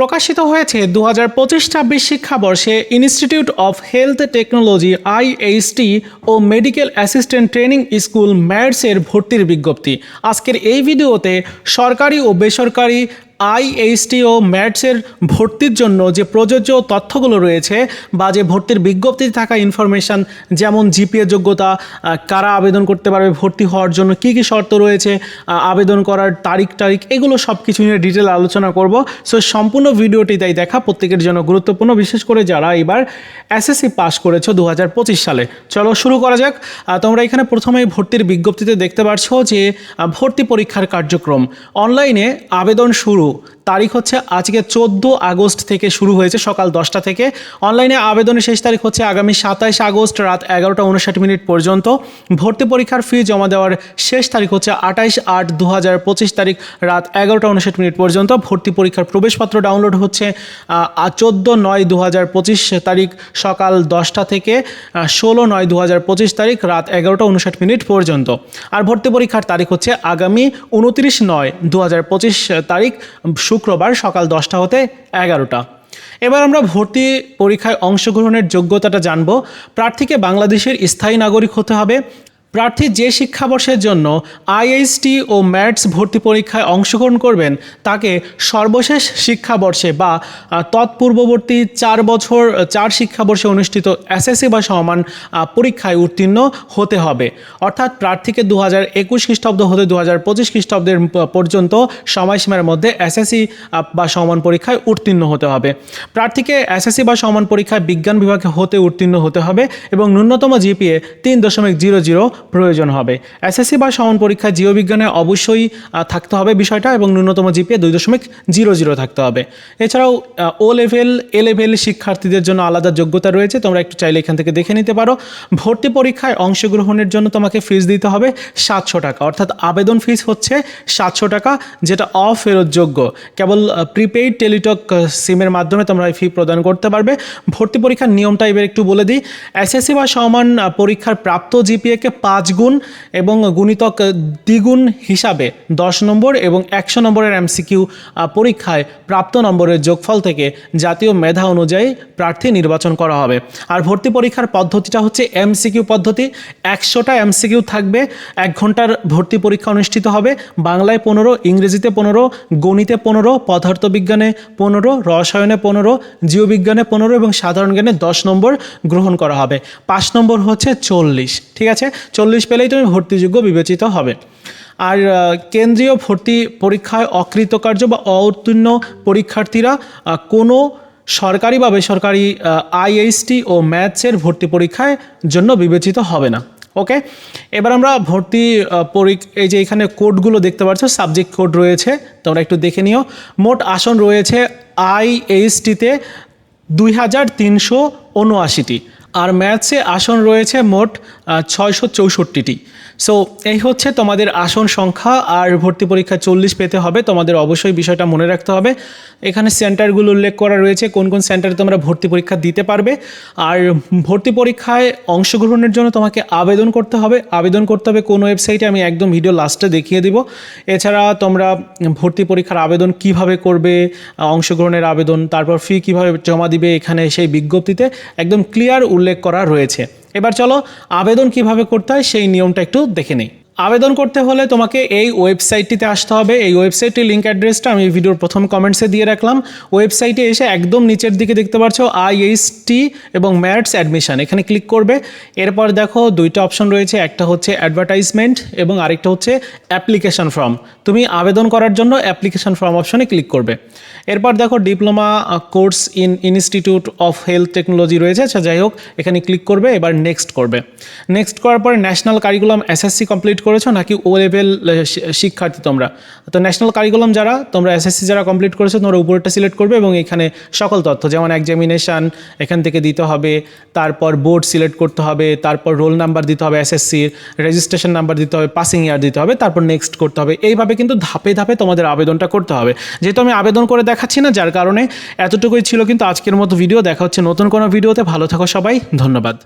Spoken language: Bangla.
প্রকাশিত হয়েছে দু হাজার পঁচিশ ছাব্বিশ শিক্ষাবর্ষে institute of health technology IHT O medical assistant training school ম্যাডসের ভর্তির বিজ্ঞপ্তি। আজকের এই ভিডিওতে সরকারি ও বেসরকারি আইএইচটি ও ম্যাটসের ভর্তির জন্য যে প্রযোজ্য তথ্যগুলো রয়েছে বা যে ভর্তির বিজ্ঞপ্তিতে থাকা ইনফরমেশান যেমন জিপিএ যোগ্যতা কারা আবেদন করতে পারবে, ভর্তি হওয়ার জন্য কী কী শর্ত রয়েছে আবেদন করার তারিখ টারিখ, এগুলো সব কিছু নিয়ে ডিটেল আলোচনা করব। সো সম্পূর্ণ ভিডিওটি তাই দেখা প্রত্যেকের জন্য গুরুত্বপূর্ণ, বিশেষ করে যারা এবার এসএসসি পাস করেছ দু হাজার পঁচিশ সালে। চলো শুরু করা যাক। তোমরা এখানে প্রথমেই ভর্তির বিজ্ঞপ্তিতে দেখতে পাচ্ছ যে ভর্তি পরীক্ষার কার্যক্রম। অনলাইনে আবেদন শুরু। Show তারিখ হচ্ছে আজকে চোদ্দ আগস্ট থেকে শুরু হয়েছে, সকাল দশটা থেকে। অনলাইনে আবেদনের শেষ তারিখ হচ্ছে আগামী সাতাইশ আগস্ট রাত এগারোটা উনষাট মিনিট পর্যন্ত। ভর্তি পরীক্ষার ফি জমা দেওয়ার শেষ তারিখ হচ্ছে আঠাইশ আট দু হাজার পঁচিশ তারিখ রাত এগারোটা উনষাট মিনিট পর্যন্ত। ভর্তি পরীক্ষার প্রবেশপত্র ডাউনলোড হচ্ছে চোদ্দ নয় দু হাজার পঁচিশ তারিখ সকাল দশটা থেকে ষোলো নয় দু হাজার পঁচিশ তারিখ রাত এগারোটা উনষাট মিনিট পর্যন্ত। আর ভর্তি পরীক্ষার তারিখ হচ্ছে আগামী উনত্রিশ নয় দু হাজার পঁচিশ তারিখ শুক্রবার সকাল দশটা হতে এগারোটা। এবার আমরা ভর্তি পরীক্ষায় অংশগ্রহণের যোগ্যতাটা জানব। প্রার্থীকে বাংলাদেশের স্থায়ী নাগরিক হতে হবে। প্রার্থী যে শিক্ষাবর্ষের জন্য আইএইচটি ও ম্যাটস ভর্তি পরীক্ষায় অংশগ্রহণ করবেন, তাকে সর্বশেষ শিক্ষাবর্ষে বা তৎপূর্ববর্তী চার বছর চার শিক্ষাবর্ষে অনুষ্ঠিত এসএসসি বা সমান পরীক্ষায় উত্তীর্ণ হতে হবে। অর্থাৎ প্রার্থীকে দু হাজার একুশ খ্রিস্টাব্দ হতে দু হাজার পঁচিশ খ্রিস্টাব্দের পর্যন্ত সময়সীমার মধ্যে এসএসসি বা সমান পরীক্ষায় উত্তীর্ণ হতে হবে। প্রার্থীকে এসএসসি বা সমান পরীক্ষায় বিজ্ঞান বিভাগে হতে উত্তীর্ণ হতে হবে এবং ন্যূনতম জিপিএ তিন দশমিক জিরো জিরো প্রয়োজন হবে। এসএসসি বা সমান পরীক্ষায় জীববিজ্ঞানে অবশ্যই থাকতে হবে বিষয়টা এবং ন্যূনতম জিপিএ দুই দশমিক জিরো জিরো থাকতে হবে। এছাড়াও ও লেভেল এ লেভেল শিক্ষার্থীদের জন্য আলাদা যোগ্যতা রয়েছে, তোমরা একটু চাইলে এখান থেকে দেখে নিতে পারো। ভর্তি পরীক্ষায় অংশগ্রহণের জন্য তোমাকে ফিস দিতে হবে সাতশো টাকা। অর্থাৎ আবেদন ফিস হচ্ছে সাতশো টাকা, যেটা অফেরতযোগ্য কেবল প্রিপেইড টেলিটক সিমের মাধ্যমে তোমরা এই ফি প্রদান করতে পারবে। ভর্তি পরীক্ষার নিয়মটা এবার একটু বলে দিই। এসএসসি বা সমান পরীক্ষার প্রাপ্ত জিপিএকে পাঁচ গুণ এবং গুণিতক দ্বিগুণ হিসাবে দশ নম্বর এবং একশো নম্বরের এমসিকিউ পরীক্ষায় প্রাপ্ত নম্বরের যোগফল থেকে জাতীয় মেধা অনুযায়ী প্রার্থী নির্বাচন করা হবে। আর ভর্তি পরীক্ষার পদ্ধতিটা হচ্ছে এমসিকিউ পদ্ধতি। একশোটা এমসিকিউ থাকবে, এক ঘণ্টার ভর্তি পরীক্ষা অনুষ্ঠিত হবে। বাংলায় পনেরো, ইংরেজিতে পনেরো, গণিতে পনেরো, পদার্থবিজ্ঞানে পনেরো, রসায়নে পনেরো, জীববিজ্ঞানে পনেরো এবং সাধারণ জ্ঞানে দশ নম্বর গ্রহণ করা হবে। পাঁচ নম্বর হচ্ছে চল্লিশ। ঠিক আছে? চল্লিশ পেলেই তুমি ভর্তিযোগ্য বিবেচিত হবে। আর কেন্দ্রীয় ভর্তি পরীক্ষায় অকৃতকার্য বা অউত্তীর্ণ পরীক্ষার্থীরা কোনো সরকারি বা বেসরকারি আইএইচটি ও ম্যাথসের ভর্তি পরীক্ষায় জন্য বিবেচিত হবে না। ওকে? এবার আমরা ভর্তি এই যে এখানে কোডগুলো দেখতে পাচ্ছ, সাবজেক্ট কোড রয়েছে, তোমরা একটু দেখে নিও। মোট আসন রয়েছে আইএইচটিতে দুই হাজার তিনশো উনআশিটি। আর ম্যাথসে আসন রয়েছে মোট ছয়শো চৌষট্টিটি। সো এই হচ্ছে তোমাদের আসন সংখ্যা, আর ভর্তি পরীক্ষায় চল্লিশ পেতে হবে। তোমাদের অবশ্যই বিষয়টা মনে রাখতে হবে। এখানে সেন্টারগুলো উল্লেখ করা রয়েছে, কোন কোন সেন্টারে তোমরা ভর্তি পরীক্ষা দিতে পারবে। আর ভর্তি পরীক্ষায় অংশগ্রহণের জন্য তোমাকে আবেদন করতে হবে। আবেদন করতে হবে কোন ওয়েবসাইটে, আমি একদম ভিডিও লাস্টে দেখিয়ে দিব। এছাড়া তোমরা ভর্তি পরীক্ষার আবেদন কীভাবে করবে, অংশগ্রহণের আবেদন, তারপর ফি কীভাবে জমা দিবে, এখানে সেই বিজ্ঞপ্তিতে। একদম ক্লিয়ার উল্লেখ করা রয়েছে। এবার চলো আবেদন কীভাবে করতে হয় সেই নিয়মটা একটু দেখে নিই। আবেদন করতে হলে তোমাকে এই ওয়েবসাইটটিতে আসতে হবে। এই ওয়েবসাইটটির লিঙ্ক অ্যাড্রেসটা আমি ভিডিওর প্রথম কমেন্টসে দিয়ে রাখলাম। ওয়েবসাইটে এসে একদম নিচের দিকে দেখতে পাচ্ছ আইএইচটি এবং ম্যাটস অ্যাডমিশন এখানে ক্লিক করবে। এরপর দেখো দুইটা অপশন রয়েছে। একটা হচ্ছে অ্যাডভার্টাইজমেন্ট এবং আরেকটা হচ্ছে অ্যাপ্লিকেশন ফর্ম তুমি আবেদন করার জন্য অ্যাপ্লিকেশন ফর্ম অপশনে ক্লিক করবে। এরপর দেখো diploma course in institute of health technology রয়েছে। আচ্ছা যাই হোক, এখানে ক্লিক করবে। এবার নেক্সট করবে। নেক্সট করার পরে ন্যাশনাল কারিকুলাম এসএসসি কমপ্লিট করেছ নাকি ও লেভেল শিক্ষার্থী তোমরা? তো ন্যাশনাল কারিকুলাম যারা, তোমরা এসএসসি যারা কমপ্লিট করেছ, তোমরা উপরেরটা সিলেক্ট করবে এবং এখানে সকল তথ্য, যেমন এক্সামিনেশান এখান থেকে দিতে হবে, তারপর বোর্ড সিলেক্ট করতে হবে, তারপর রোল নাম্বার দিতে হবে এসএসসির রেজিস্ট্রেশন নাম্বার দিতে হবে পাসিং ইয়ার দিতে হবে, তারপর নেক্সট করতে হবে। এইভাবে কিন্তু ধাপে ধাপে তোমাদের আবেদনটা করতে হবে। যেহেতু আমি আবেদন করে দেখাচ্ছি না, যার কারণে এতটুকুই ছিল কিন্তু আজকের মতো ভিডিও দেখা হচ্ছে নতুন কোনো ভিডিওতে ভালো থাকো সবাই, ধন্যবাদ।